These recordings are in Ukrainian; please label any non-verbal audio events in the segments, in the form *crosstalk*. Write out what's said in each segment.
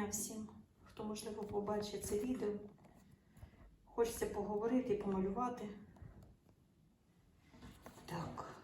дня всім, хто, можливо, побачить це відео. Хочеться поговорити і помалювати. Так.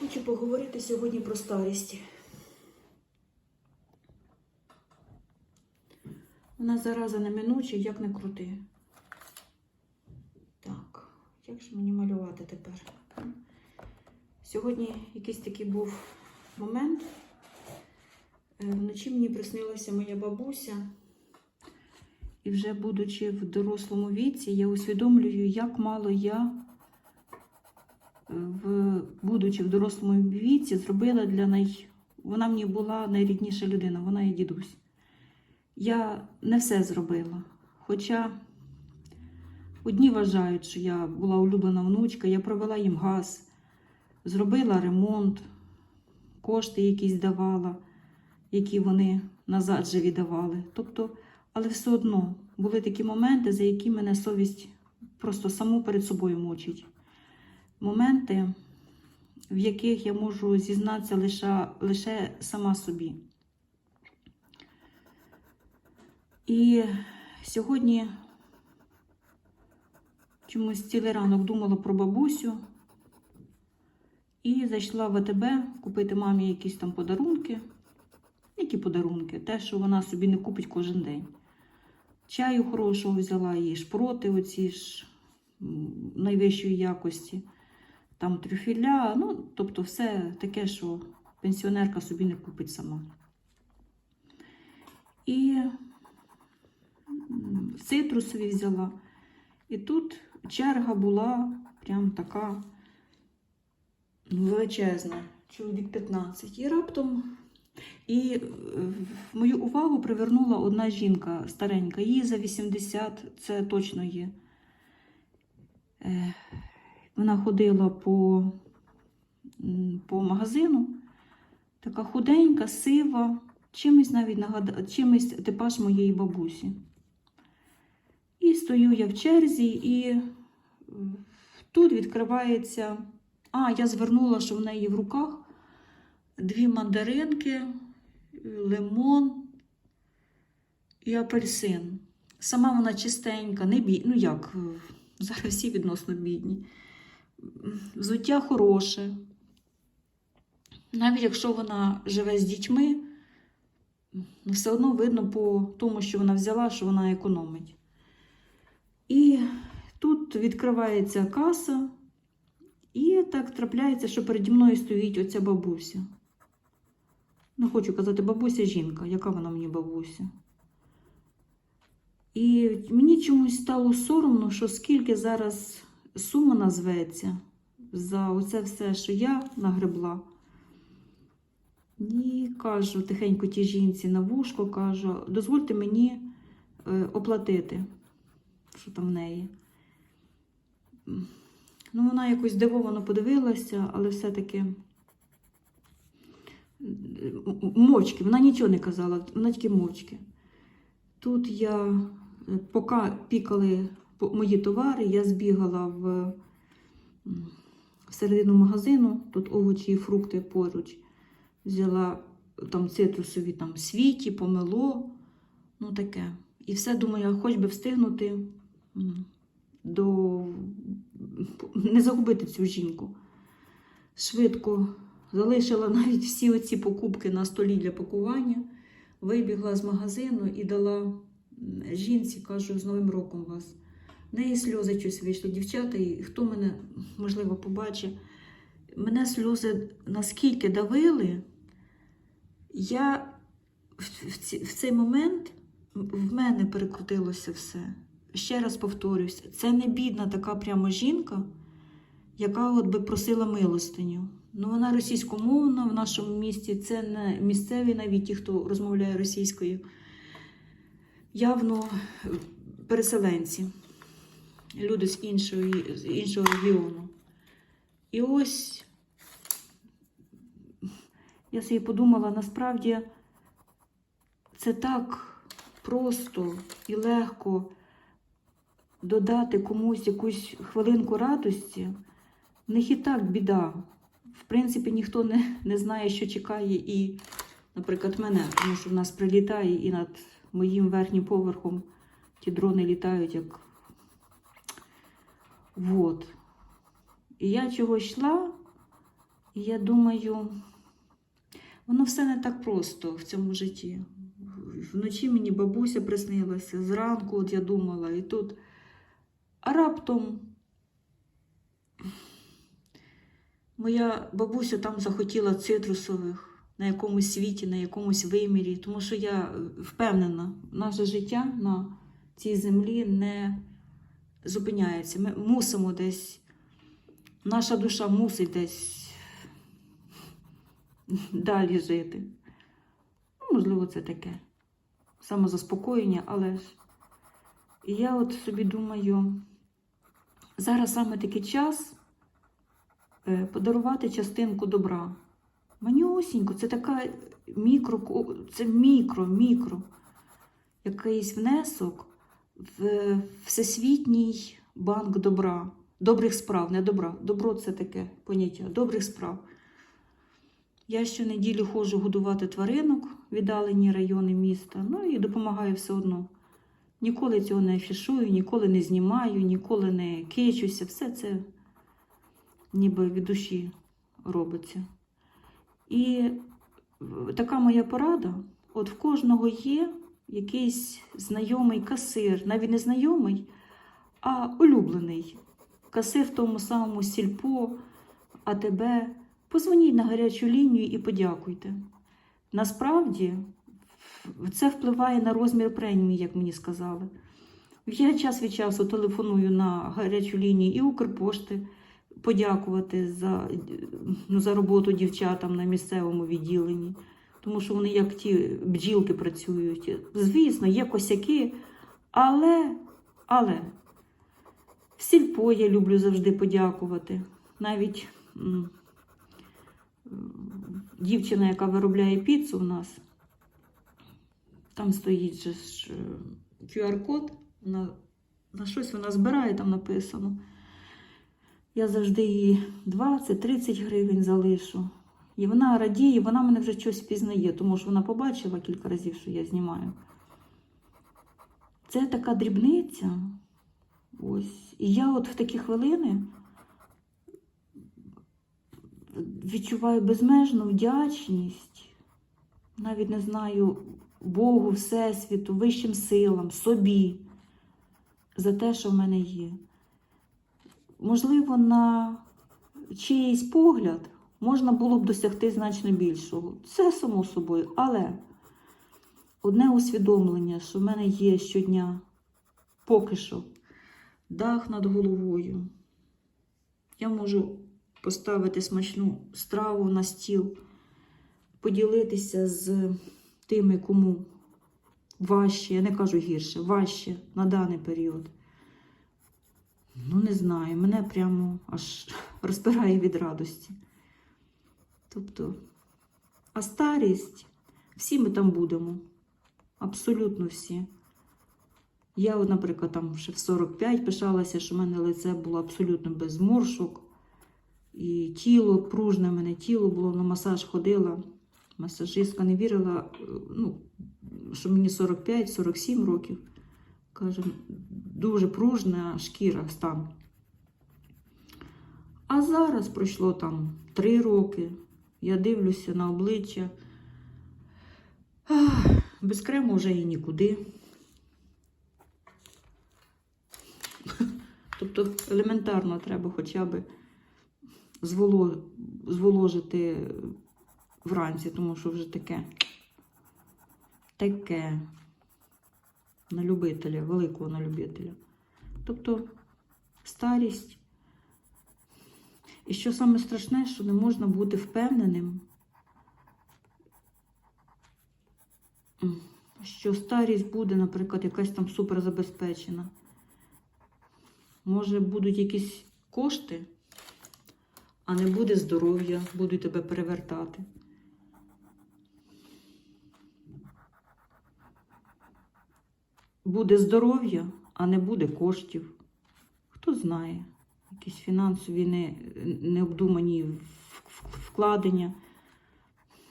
Хочу поговорити сьогодні про старість. Вона зараза неминуча, як не крути. Так, як ж мені малювати тепер? Сьогодні якийсь такий був момент. Е, Вночі мені приснилася моя бабуся. І вже будучи в дорослому віці, я усвідомлюю, як мало я, е, в, будучи в дорослому віці, зробила для неї. Вона мені була найрідніша людина, вона і дідусь. Я не все зробила. Хоча одні вважають, що я була улюблена внучка, я провела їм газ, зробила ремонт, кошти якісь давала, які вони назад же віддавали. Тобто, але все одно були такі моменти, за які мене совість просто саму перед собою мучить. Моменти, в яких я можу зізнатися лише, лише сама собі. І сьогодні чомусь цілий ранок думала про бабусю і зайшла в АТБ купити мамі якісь там подарунки. Які подарунки? Те, що вона собі не купить кожен день. Чаю хорошого взяла її, шпроти оці ж найвищої якості, там трюфіля, ну, тобто все таке, що пенсіонерка собі не купить сама. І цитрусові взяла. І тут черга була прям така ну, величезна, чоловік 15. І раптом і е, мою увагу привернула одна жінка старенька, їй за 80, це точно є. Е, Вона ходила по, по магазину, така худенька, сива, чимось навіть нагадала, чимось типаж моєї бабусі. І стою я в черзі, і тут відкривається. А, я звернула, що в неї в руках дві мандаринки, лимон і апельсин. Сама вона чистенька, не бід... ну як, зараз всі відносно бідні. Взуття хороше. Навіть якщо вона живе з дітьми, все одно видно по тому, що вона взяла, що вона економить. І тут відкривається каса, і так трапляється, що переді мною стоїть оця бабуся. Не хочу казати бабуся жінка, яка вона мені бабуся. І мені чомусь стало соромно, що скільки зараз сума назветься за оце все, що я нагребла. І кажу тихенько тій жінці на вушко, кажу, дозвольте мені е, оплатити, що там в неї. Ну, вона якось здивовано подивилася, але все-таки м- мовчки, вона нічого не казала, вона тільки мовчки. Тут я, е, поки пікали мої товари, я збігала в, в середину магазину, тут овочі і фрукти поруч. Взяла там цитрусові там світі, помело, ну таке. І все думаю, хоч би встигнути до не загубити цю жінку. Швидко залишила навіть всі оці покупки на столі для пакування, вибігла з магазину і дала жінці, кажу, з Новим роком вас. В неї сльози щось вийшли. Дівчата, і хто мене, можливо, побачить, мене сльози наскільки давили, я в, цей момент в мене перекрутилося все. Ще раз повторюсь, це не бідна така прямо жінка, яка от би просила милостиню. Ну, вона російськомовна в нашому місті, це не місцеві навіть ті, хто розмовляє російською. Явно е, переселенці, люди з, іншої, з іншого регіону. І ось я собі подумала, насправді це так просто і легко додати комусь якусь хвилинку радості, В них і так біда. В принципі, ніхто не, не знає, що чекає і, наприклад, мене, тому що в нас прилітає і над моїм верхнім поверхом ті дрони літають як. Вот. І я чого йшла, і я думаю, воно все не так просто в цьому житті. Вночі мені бабуся приснилася, зранку от я думала, і тут. Раптом моя бабуся там захотіла цитрусових на якомусь світі, на якомусь вимірі, тому що я е, впевнена, наше життя на цій землі не зупиняється. Ми мусимо десь, наша душа мусить десь далі жити. Ну, можливо, це таке самозаспокоєння, але ж. І я от собі думаю, зараз саме такий час е, подарувати частинку добра. Манюсінько, це така мікро, це мікро, мікро, якийсь внесок в всесвітній банк добра, добрих справ, не добра. Добро це таке поняття, добрих справ. Я щонеділі ходжу годувати тваринок віддалені райони міста, ну і допомагаю все одно. Ніколи цього не афішую, ніколи не знімаю, ніколи не кичуся. Все це ніби від душі робиться. І така моя порада: от в кожного є якийсь знайомий касир, навіть не знайомий, а улюблений. Касир в тому самому сільпо, АТБ. Позвоніть на гарячу лінію і подякуйте. Насправді це впливає на розмір премії, як мені сказали. Я час від часу телефоную на гарячу лінію і Укрпошти подякувати за, ну, за роботу дівчатам на місцевому відділенні, тому що вони як ті бджілки працюють. Звісно, є косяки, але, але в сільпо я люблю завжди подякувати. Навіть м, м, дівчина, яка виробляє піцу у нас, там стоїть же е, QR-код, на, на щось вона збирає, там написано. Я завжди їй 20-30 гривень залишу. І вона радіє, вона мене вже щось впізнає, тому що вона побачила кілька разів, що я знімаю. Це така дрібниця. Ось. І я от в такі хвилини відчуваю безмежну вдячність. Навіть не знаю Богу, Всесвіту, вищим силам, собі за те, що в мене є. Можливо, на чиїсь погляд можна було б досягти значно більшого. Це само собою, але одне усвідомлення, що в мене є щодня поки що дах над головою. Я можу поставити смачну страву на стіл, поділитися з тими, кому важче, я не кажу гірше, важче на даний період. Ну, не знаю, мене прямо аж *laughs* розпирає від радості. Тобто, а старість, всі ми там будемо. Абсолютно всі. Я, наприклад, там ще в 45 пишалася, що в мене лице було абсолютно без зморшок. І тіло, пружне в мене тіло було, на масаж ходила. Масажистка не вірила, е, ну, що мені 45-47 років. Каже, дуже пружна шкіра стан. А зараз пройшло там 3 роки. Я дивлюся на обличчя. Ах, без крему вже і нікуди. Тобто елементарно треба хоча б зволо- зволожити вранці, тому що вже таке. Таке на любителя, великого на любителя. Тобто старість. І що саме страшне, що не можна бути впевненим, що старість буде, наприклад, якась там суперзабезпечена. Може, будуть якісь кошти, а не буде здоров'я, будуть тебе перевертати. Буде здоров'я, а не буде коштів. Хто знає. якісь фінансові не, необдумані вкладення.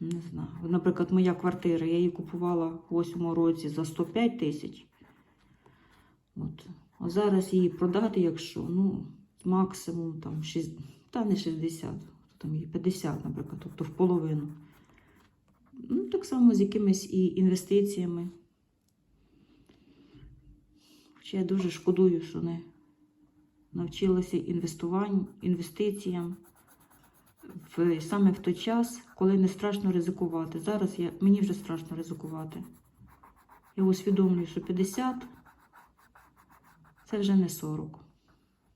Не знаю. Наприклад, моя квартира, я її купувала в 8 році за 105 тисяч. От. А зараз її продати, якщо, ну, максимум там 6, та не 60, там її 50, наприклад, тобто в половину. Ну, так само з якимись і інвестиціями. Я дуже шкодую, що не навчилася інвестиціям в, саме в той час, коли не страшно ризикувати. Зараз я, мені вже страшно ризикувати. Я усвідомлюю, що 50 це вже не 40.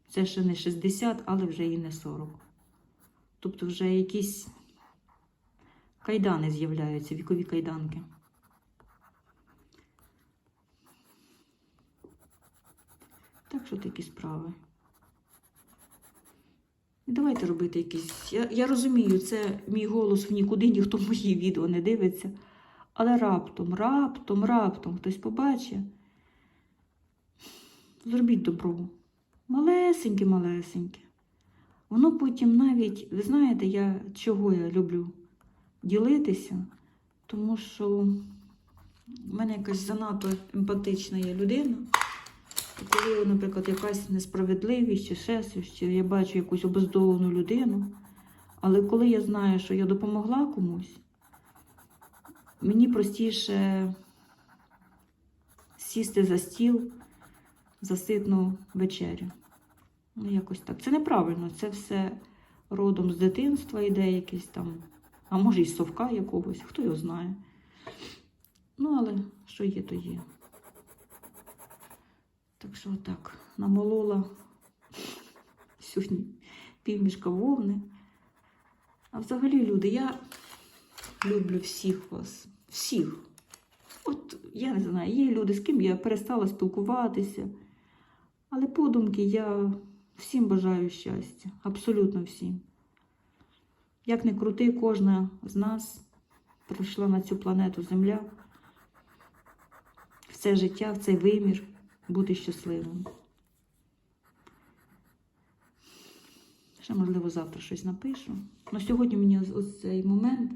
Це ще не 60, але вже і не 40. Тобто вже якісь кайдани з'являються, вікові кайданки. Так що такі справи. Давайте робити якісь. Я, я розумію, це мій голос в нікуди, ніхто мої відео не дивиться. Але раптом, раптом, раптом хтось побачить. Зробіть добро. Малесеньке, малесеньке. Воно потім навіть, ви знаєте, я чого я люблю ділитися, тому що в мене якась занадто емпатична є людина. І коли, наприклад, якась несправедливість чи ще щось, чи я бачу якусь обездолену людину, але коли я знаю, що я допомогла комусь, мені простіше сісти за стіл за ситну вечерю. Ну, якось так. Це неправильно, це все родом з дитинства йде якийсь там, а може й з совка якогось, хто його знає. Ну, але що є, то є. Так що так, намолола сьогодні півмішка вовни. А взагалі, люди, я люблю всіх вас, всіх. От я не знаю, є люди, з ким я перестала спілкуватися. Але подумки я всім бажаю щастя, абсолютно всім. Як не крути, кожна з нас прийшла на цю планету Земля в це життя, в цей вимір бути щасливим. Ще, можливо, завтра щось напишу. На сьогодні мені ось- цей момент.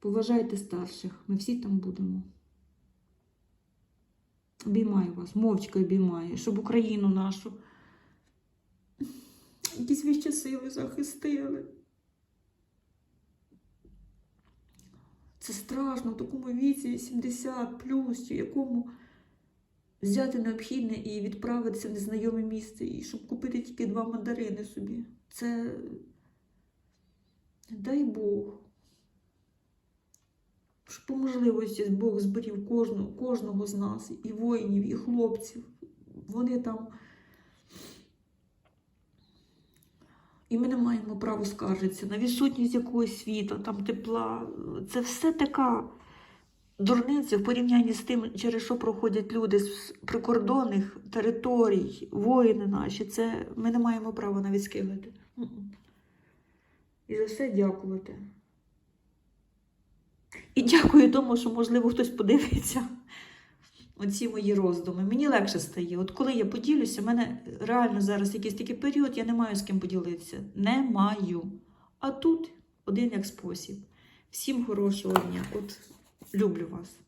Поважайте старших, ми всі там будемо. Обіймаю вас, мовчки обіймаю, щоб Україну нашу якісь вищі сили захистили. Це страшно в такому віці 80 плюс, якому взяти необхідне і відправитися в незнайоме місце, і щоб купити тільки два мандарини собі. Це дай Бог. Щоб по можливості Бог зберів кожного, кожного з нас, і воїнів, і хлопців. Вони там. І ми не маємо права скаржитися на відсутність якогось світла, там тепла. Це все така дурниця в порівнянні з тим, через що проходять люди з прикордонних територій, воїни наші. Це ми не маємо права навіть скигати. І за все дякувати. І дякую тому, що, можливо, хтось подивиться оці мої роздуми. Мені легше стає. От коли я поділюся, в мене реально зараз якийсь такий період, я не маю з ким поділитися. Не маю. А тут один як спосіб. Всім хорошого дня. От люблю вас.